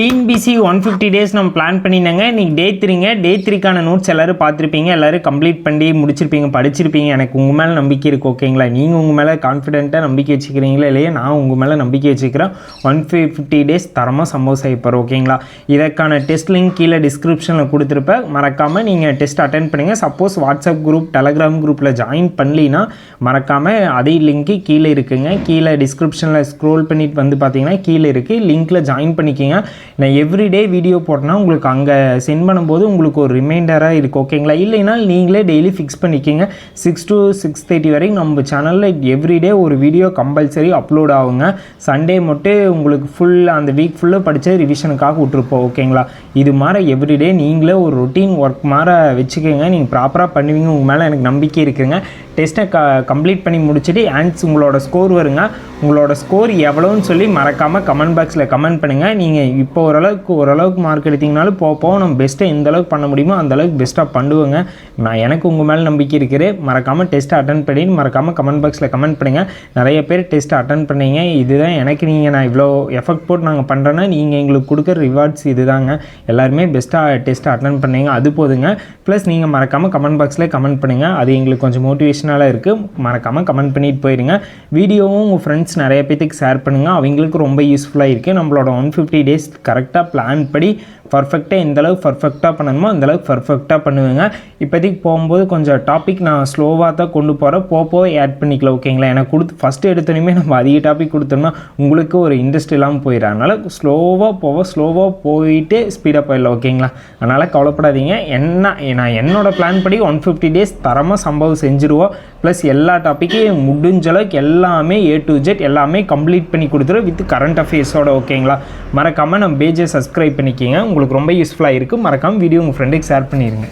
TNPSC one fifty days நம்ம plan பண்ணியிருந்தாங்க இன்றைக்கி டே த்ரீங்க டே த்ரீக்கான நோட்ஸ் எல்லோரும் பார்த்துருப்பீங்க. எல்லோரும் கம்ப்ளீட் பண்ணி முடிச்சிருப்பீங்க படிச்சிருப்பீங்க. எனக்கு உங்கள் மேலே நம்பிக்கை இருக்குது ஓகேங்களா நீங்கள் உங்கள் மேலே கான்ஃபிடென்ட்டாக நம்பிக்கை வச்சுக்கிறீங்களா இல்லையா? நான் உங்கள் மேலே நம்பிக்கை வச்சுக்கிறேன். ஒன் ஃபிஃப்டி டேஸ் தரமாக சம்பவம் செய்யப்போகிறோம் ஓகேங்களா இதற்கான டெஸ்ட் லிங்க் கீழே டிஸ்கிரிப்ஷனில் கொடுத்துருப்பேன். மறக்காமல் நீங்கள் டெஸ்ட் அட்டன் பண்ணுங்கள் சப்போஸ் வாட்ஸ்அப் குரூப் டெலகிராம் குரூப்பில் ஜாயின் பண்ணலின்னா மறக்காமல் அதே லிங்க்கு கீழே இருக்குங்க. கீழே டிஸ்கிரிப்ஷனில் ஸ்க்ரோல் பண்ணிட்டு வந்து பார்த்தீங்கன்னா கீழே இருக்குது லிங்க்கில் ஜாயின் பண்ணிக்கிங்க. நான் எவ்ரிடே வீடியோ போட்டேன்னா உங்களுக்கு அங்கே சென்ட் பண்ணும்போது உங்களுக்கு ஒரு ரிமைண்டராக இருக்குது ஓகேங்களா இல்லைனாலும் நீங்களே டெய்லி ஃபிக்ஸ் பண்ணிக்கிங்க. சிக்ஸ் டு சிக்ஸ் தேர்ட்டி வரைக்கும் நம்ம சேனலில் எவ்ரிடே ஒரு வீடியோ கம்பல்சரி அப்லோட் ஆகுங்க. சண்டே மட்டும் உங்களுக்கு ஃபுல் அந்த வீக் ஃபுல்லாக படித்த ரிவிஷனுக்காக விட்ருப்போம் ஓகேங்களா இது மாதிரி எவ்ரிடே நீங்களே ஒரு ரொட்டீன் ஒர்க் மாதிரி வச்சுக்கோங்க. நீங்கள் ப்ராப்பராக பண்ணுவீங்க உங்கள் மேலே எனக்கு நம்பிக்கை இருக்குங்க. டெஸ்ட்டை க கம்ப்ளீட் பண்ணி முடிச்சுட்டு ஆன்ஸ் உங்களோட ஸ்கோர் வருங்க. உங்களோட ஸ்கோர் எவ்வளோன்னு சொல்லி மறக்காமல் கமெண்ட் பாக்ஸில் கமெண்ட் பண்ணுங்கள் நீங்கள் இப்போ ஓரளவுக்கு ஓரளவுக்கு மார்க் எடுத்தீங்கனாலும் போக போக நம்ம பெஸ்ட்டை எந்த அளவுக்கு பண்ண முடியுமோ அந்த அளவுக்கு பெஸ்ட்டாக பண்ணுவோங்க. நான் எனக்கு உங்கள் மேலே நம்பிக்கை இருக்குது. மறக்காமல் டெஸ்ட்டை அட்டன் பண்ணி மறக்காமல் கமெண்ட் பாக்ஸில் கமெண்ட் பண்ணுங்கள் நிறைய பேர் டெஸ்ட்டை அட்டன் பண்ணீங்க. இதுதான் எனக்கு நீங்கள் நான் இவ்வளோ எஃபெக்ட் போட்டு நாங்கள் பண்ணுறேன்னா நீங்கள் எங்களுக்கு கொடுக்குற ரிவார்ட்ஸ் இதுதாங்க. எல்லாருமே பெஸ்ட்டாக டெஸ்ட்டை அட்டன் பண்ணீங்க. அது போதுங்க. ப்ளஸ் நீங்கள் மறக்காமல் கமெண்ட் பாக்ஸில் கமெண்ட் பண்ணுங்கள் அது எங்களுக்கு கொஞ்சம் மோட்டிவேஷனலாக இருக்குது மறக்காமல் கமெண்ட் பண்ணிட்டு போயிடுங்க வீடியோவும் உங்கள் ஃப்ரெண்ட்ஸ் நிறைய பேத்துக்கு ஷேர் பண்ணுங்கள் அவங்களுக்கு ரொம்ப யூஸ்ஃபுல்லாக இருக்குது நம்மளோட ஒன் ஃபிஃப்டி டேஸ் கரெக்டாக பிளான் படி பர்ஃபெக்டாக எந்தளவுக்கு பர்ஃபெக்டாக பண்ணணுமோ அந்த அளவுக்கு பர்ஃபெக்டாக பண்ணுவேங்க. இப்போதைக்கு போகும்போது கொஞ்சம் டாபிக் நான் ஸ்லோவாக தான் கொண்டு போகிறேன் போக போக ஆட் பண்ணிக்கலாம் ஓகேங்களா எனக்கு கொடுத்து ஃபஸ்ட்டு எடுத்தோடனே நம்ம அதிக டாபிக் கொடுத்தோம்னா உங்களுக்கு ஒரு இன்ட்ரெஸ்ட் இல்லாமல் போயிடும். அதனால் ஸ்லோவாக போக ஸ்லோவாக போயிட்டு ஸ்பீடாக போயிடலாம் ஓகேங்களா அதனால் கவலைப்படாதீங்க. என்ன நான் என்னோடய பிளான் படி ஒன் ஃபிஃப்டி டேஸ் தரமாக சம்பவம் செஞ்சுருவோம். ப்ளஸ் எல்லா டாப்பிக்கையும் முடிஞ்ச அளவுக்கு எல்லாமே ஏ டு ஜெட் எல்லாமே கம்ப்ளீட் பண்ணி கொடுத்துருவோம் வித் கரண்ட் அஃபேர்ஸோட ஓகேங்களா மறக்காமல் நம்ம பேஜை சப்ஸ்கிரைப் பண்ணிக்கிங்க. உங்களுக்கு ரொம்ப யூஸ்ஃபுல்லாக இருக்குது மறக்காமல் வீடியோ உங்கள் ஃப்ரெண்டுக்கு ஷேர் பண்ணிடுங்க